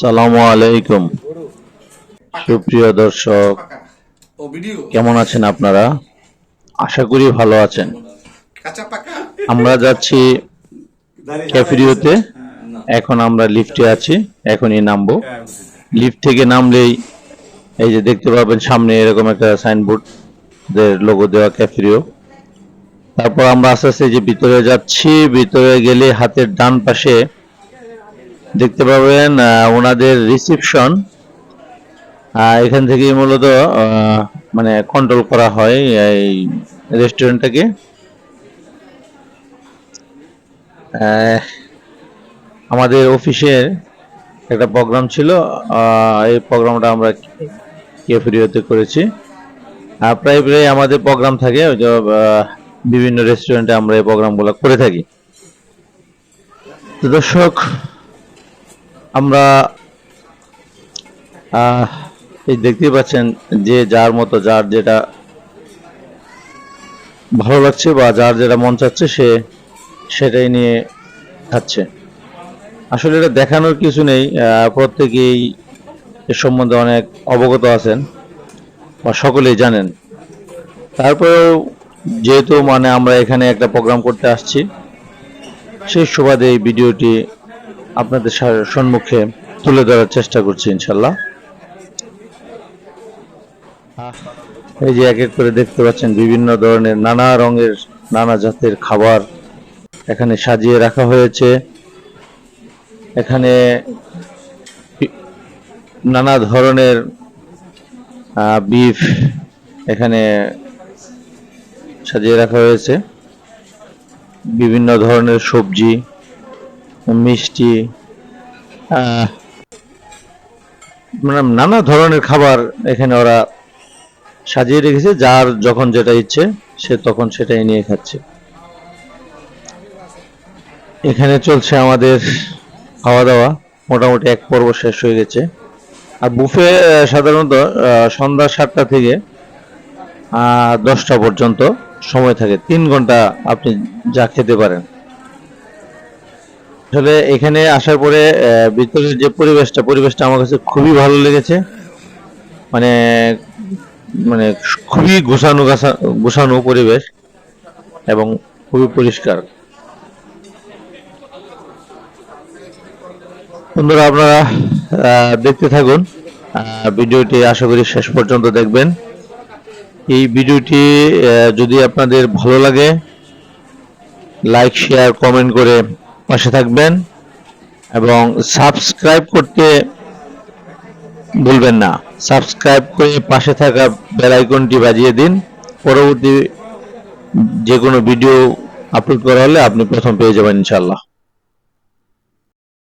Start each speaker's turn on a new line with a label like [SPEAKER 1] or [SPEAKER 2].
[SPEAKER 1] সালামু আলাইকুম। সুপ্রিয় দর্শক, কেমন আছেন আপনারা? আশা করি ভালো আছেন। আমরা যাচ্ছি ক্যাফেরিওতে। এখন আমরা লিফটে আছি, এখনই নামবো। লিফট থেকে নামলেই এই যে দেখতে পাবেন সামনে এরকম একটা সাইনবোর্ড লোগো দেওয়া ক্যাফেরিও। তারপর আমরা আস্তে আস্তে যে ভিতরে যাচ্ছি, ভিতরে গেলে হাতের ডান পাশে দেখতে পাবেন ওনাদের রিসিপশন এখান থেকেই মূলত মানে কন্ট্রোল করা হয় এই রেস্টুরেন্টটাকে আমাদের অফিসের একটা প্রোগ্রাম ছিল এই প্রোগ্রামটা আমরা ক্যাফেরিওতে করেছি। আর প্রায় প্রায় আমাদের প্রোগ্রাম থাকে বিভিন্ন রেস্টুরেন্টে আমরা এই প্রোগ্রামগুলো করে থাকি। তো দর্শক আমরা এই দেখতেই পাচ্ছেন যে যার মতো যার যেটা ভালো লাগছে বা যার যেটা মন চাচ্ছে সে সেটাই নিয়ে খাচ্ছে। আসলে এটা দেখানোর কিছু নেই প্রত্যেকেই এ সম্বন্ধে অনেক অবগত আছেন বা সকলেই জানেন। তারপরেও যেহেতু মানে আমরা এখানে একটা প্রোগ্রাম করতে আসছি, সেই সুবাদে এই ভিডিওটি আপনাদের সম্মুখে তুলে ধরার চেষ্টা করছি ইনশাল্লাহ। এই যে এক এক করে দেখতে পাচ্ছেন বিভিন্ন ধরনের নানা রঙের নানা জাতের খাবার এখানে সাজিয়ে রাখা হয়েছে। এখানে নানা ধরনের বিফ এখানে সাজিয়ে রাখা হয়েছে। বিভিন্ন ধরনের সবজি মিষ্টি মানে নানা ধরনের খাবার এখানে ওরা সাজিয়ে রেখেছে, যার যখন যেটা ইচ্ছে, সে তখন সেটাই নিয়ে খাচ্ছে। এখানে চলছে আমাদের খাওয়া দাওয়া মোটামুটি এক পর্ব শেষ হয়ে গেছে। আর বুফে সাধারণত সন্ধ্যা সাতটা থেকে দশটা পর্যন্ত সময় থাকে। তিন ঘণ্টা আপনি যা খেতে পারেন। আসলে এখানে আসার পরে ভিতরের যে পরিবেশটা পরিবেশটা আমার কাছে খুবই ভালো লেগেছে। মানে মানে খুবই গোছানো গাছা- গোছানো পরিবেশ এবং খুবই পরিষ্কার। বন্ধুরা, আপনারা দেখতে থাকুন। ভিডিওটি আশা করি শেষ পর্যন্ত দেখবেন। এই ভিডিওটি যদি আপনাদের ভালো লাগে, লাইক, শেয়ার, কমেন্ট করে পাশে থাকবেন এবং সাবস্ক্রাইব করতে ভুলবেন না। সাবস্ক্রাইব করে পাশে থাকা বেল বাজিয়ে দিন। পরবর্তী যে কোনো ভিডিও আপলোড করা হলে আপনি প্রথম পেয়ে যাবেন ইনশাল্লাহ